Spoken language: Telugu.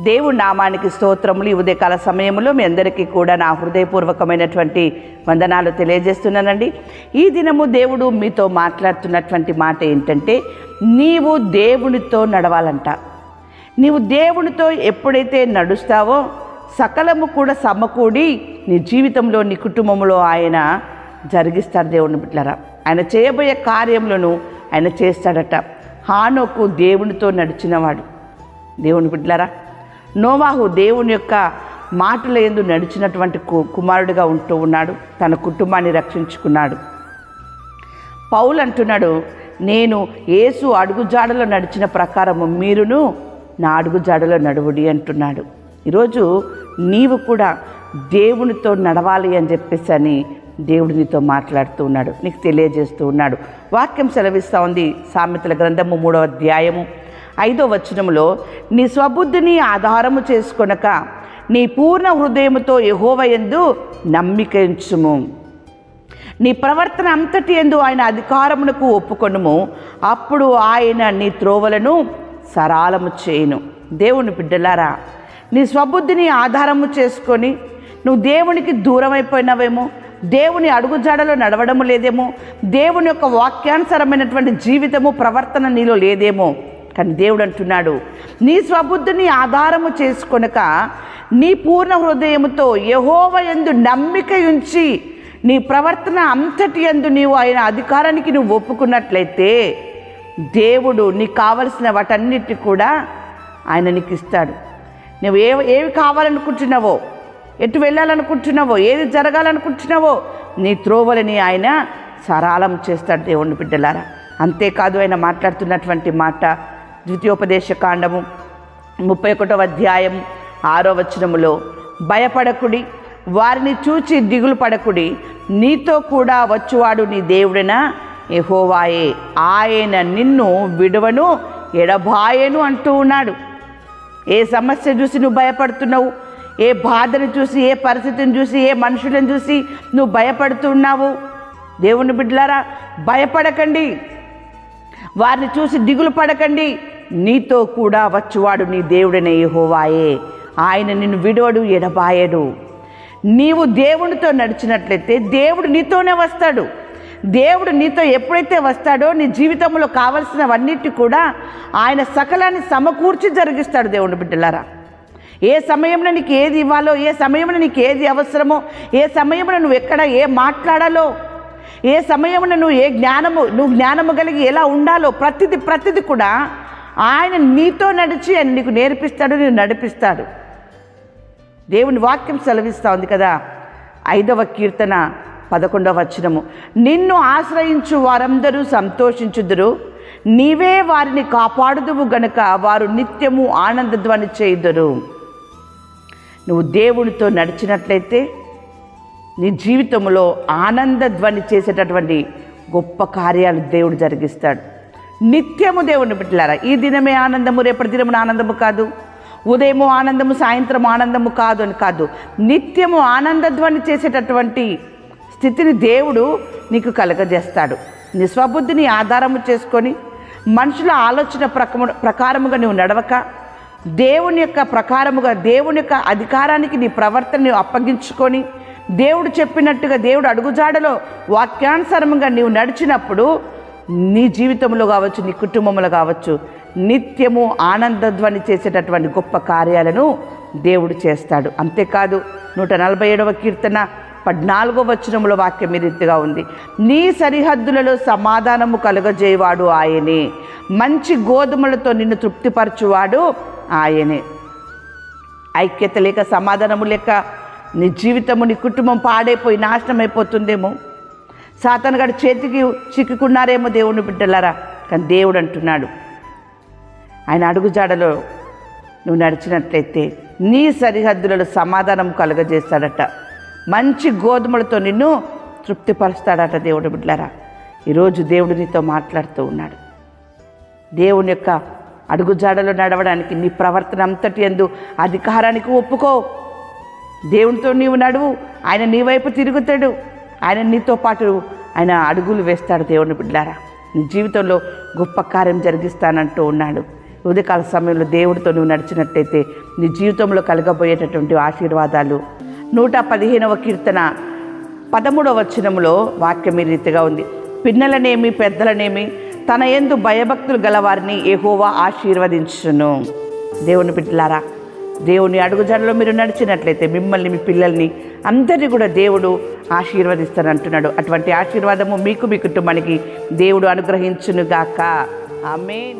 దేవుడి నామానికి స్తోత్రములు ఈ ఉదయకాల సమయంలో మీ అందరికీ కూడా నా హృదయపూర్వకమైనటువంటి వందనాలు తెలియజేస్తున్నానండి. ఈ దినము దేవుడు మీతో మాట్లాడుతున్నటువంటి మాట ఏంటంటే నీవు దేవునితో నడవాలంట. నీవు దేవునితో ఎప్పుడైతే నడుస్తావో సకలము కూడా సమకూడి నీ జీవితంలో నీ కుటుంబంలో ఆయన జరిగిస్తాడు దేవుని బిడ్డలరా. ఆయన చేయబోయే కార్యములను ఆయన చేస్తాడట. హానోకు దేవునితో నడిచినవాడు. దేవుని బిడ్డలరా నోవాహు దేవుని యొక్క మాటల ఎందు నడిచినటువంటి కు- కుమారుడిగా ఉంటూ ఉన్నాడు. తన కుటుంబాన్ని రక్షించుకున్నాడు. పౌలు అంటున్నాడు నేను యేసు అడుగుజాడలో నడిచిన ప్రకారము మీరును నా అడుగుజాడలో నడువుడి అంటున్నాడు. ఈరోజు నీవు కూడా దేవునితో నడవాలి అని చెప్పేసి అని దేవుడు నీతో మాట్లాడుతూ ఉన్నాడు. నీకు తెలియజేస్తూ ఉన్నాడు. వాక్యం సెలవిస్తూ ఉంది సామెతల గ్రంథము మూడవ అధ్యాయము. ఐదో వచనములో నీ స్వబుద్ధిని ఆధారము చేసుకొనక నీ పూర్ణ హృదయముతో యహోవయందు నమ్మికించుము నీ ప్రవర్తన అంతటి ఎందు ఆయన అధికారమునకు ఒప్పుకొనుము. అప్పుడు ఆయన నీ త్రోవలను సరాలము చేయను. దేవుని బిడ్డలారా నీ స్వబుద్ధిని ఆధారము చేసుకొని నువ్వు దేవునికి దూరమైపోయినవేమో? దేవుని అడుగుజాడలో నడవడము లేదేమో? దేవుని యొక్క వాక్యానుసరమైనటువంటి జీవితము ప్రవర్తన నీలో లేదేమో? కానీ దేవుడు అంటున్నాడు నీ స్వబుద్ధిని ఆధారము చేసుకొనక నీ పూర్ణ హృదయముతో యహోవ ఎందు నమ్మిక ఉంచి నీ ప్రవర్తన అంతటి యందు నీవు ఆయన అధికారానికి నువ్వు ఒప్పుకున్నట్లయితే దేవుడు నీకు కావలసిన వాటన్నిటి కూడా ఆయన నీకు ఇస్తాడు. నువ్వు ఏ ఏవి కావాలనుకుంటున్నావో ఎటు వెళ్ళాలనుకుంటున్నావో ఏది జరగాలనుకుంటున్నావో నీ త్రోవలని ఆయన సరాలం చేస్తాడు దేవుని బిడ్డలారా. అంతేకాదు ఆయన మాట్లాడుతున్నటువంటి మాట ద్వితీయోపదేశ కాండము ముప్పై ఒకటవ అధ్యాయం ఆరో వచనములో భయపడకుడి వారిని చూచి దిగులు పడకుడి నీతో కూడా వచ్చువాడు నీ దేవుడినా ఎహోవాయే ఆయన నిన్ను విడువను ఎడబాయను అంటూ ఉన్నాడు. ఏ సమస్య చూసి నువ్వు భయపడుతున్నావు? ఏ బాధను చూసి ఏ పరిస్థితిని చూసి ఏ మనుషులను చూసి నువ్వు భయపడుతున్నావు దేవుని బిడ్డలారా భయపడకండి. వారిని చూసి దిగులు పడకండి. నీతో కూడా వచ్చువాడు నీ దేవుడనే యహోవాయే. ఆయన నిన్ను విడోడు ఎడబాయడు. నీవు దేవునితో నడిచినట్లయితే దేవుడు నీతోనే వస్తాడు. దేవుడు నీతో ఎప్పుడైతే వస్తాడో నీ జీవితంలో కావలసినవన్నిటి కూడా ఆయన సకలాన్ని సమకూర్చి జరిగిస్తాడు దేవుని బిడ్డలారా. ఏ సమయంలో నీకు ఏది ఇవ్వాలో ఏ సమయంలో నీకు ఏది అవసరమో ఏ సమయంలో నువ్వు ఎక్కడ ఏ మాట్లాడాలో ఏ సమయంలో నువ్వు ఏ జ్ఞానము నువ్వు జ్ఞానము కలిగి ఎలా ఉండాలో ప్రతిది ప్రతిది కూడా ఆయన నీతో నడిచి ఆయన నీకు నేర్పిస్తాడు నేను నడిపిస్తాడు. దేవుని వాక్యం సెలవిస్తూ ఉంది కదా ఐదవ కీర్తన పదకొండవ వచనము. నిన్ను ఆశ్రయించు వారందరూ సంతోషించుదురు. నీవే వారిని కాపాడుదువు గనుక వారు నిత్యము ఆనందధ్వని చేయుదురు. నువ్వు దేవునితో నడిచినట్లయితే నీ జీవితంలో ఆనందధ్వని చేసేటటువంటి గొప్ప కార్యాలు దేవుడు జరిగిస్తాడు. నిత్యము దేవుని బిడ్డలారా. ఈ దినమే ఆనందము రేపటి దినమున ఆనందము కాదు. ఉదయము ఆనందము సాయంత్రం ఆనందము కాదు అని కాదు. నిత్యము ఆనందధ్వని చేసేటటువంటి స్థితిని దేవుడు నీకు కలగజేస్తాడు. నీ స్వబుద్ధిని ఆధారము చేసుకొని మనుషుల ఆలోచన ప్రకము ప్రకారముగా నువ్వు నడవక దేవుని యొక్క ప్రకారముగా దేవుని యొక్క అధికారానికి నీ ప్రవర్తనని అప్పగించుకొని దేవుడు చెప్పినట్టుగా దేవుడు అడుగుజాడలో వాక్యానుసారముగా నీవు నడిచినప్పుడు నీ జీవితంలో కావచ్చు నీ కుటుంబంలో కావచ్చు నిత్యము ఆనందధ్వని చేసేటటువంటి గొప్ప కార్యాలను దేవుడు చేస్తాడు. అంతేకాదు నూట నలభై ఏడవ కీర్తన పద్నాలుగో వచనంలో వాక్యం ఈ రీతిగా ఉంది. నీ సరిహద్దులలో సమాధానము కలుగజేయవాడు ఆయనే. మంచి గోధుమలతో నిన్ను తృప్తిపరచువాడు ఆయనే. ఐక్యత లేక సమాధానము లేక నీ జీవితము నీ కుటుంబం పాడైపోయి నాశనం అయిపోతుందేమో సాతనగాడు చేతికి చిక్కుకున్నారేమో దేవుని బిడ్డలారా? కానీ దేవుడు అంటున్నాడు. ఆయన అడుగుజాడలో నువ్వు నడిచినట్లయితే నీ సరిహద్దులలో సమాధానం కలుగజేస్తాడట. మంచి గోధుమలతో నిన్ను తృప్తిపరుస్తాడట దేవుడు బిడ్డలారా. ఈరోజు దేవుడు నీతో మాట్లాడుతూ ఉన్నాడు. దేవుని యొక్క అడుగుజాడలో నడవడానికి నీ ప్రవర్తన అంతటి ఎందు అధికారానికి ఒప్పుకో. దేవునితో నీవు నడువు. ఆయన నీ వైపు తిరుగుతాడు. ఆయన నీతో పాటు ఆయన అడుగులు వేస్తాడు దేవుని బిడ్డారా నీ జీవితంలో గొప్ప కార్యం జరిగిస్తానంటూ ఉన్నాడు. ఉదయకాల సమయంలో దేవుడితో నువ్వు నడిచినట్లయితే నీ జీవితంలో కలగబోయేటటువంటి ఆశీర్వాదాలు. నూట పదిహేనవ కీర్తన పదమూడవ వచనములో వాక్యం ఈ రీతిగా ఉంది. పిన్నలనేమి పెద్దలనేమి తన ఎందు భయభక్తులు గలవారిని ఎహోవా ఆశీర్వదించును. దేవుని బిడ్డలారా దేవుని అడుగుజాడలో మీరు నడిచినట్లయితే మిమ్మల్ని మీ పిల్లల్ని అందరినీ కూడా దేవుడు ఆశీర్వదిస్తానంటున్నాడు. అటువంటి ఆశీర్వాదము మీకు మీ కుటుంబానికి దేవుడు అనుగ్రహించునుగాక. ఆమె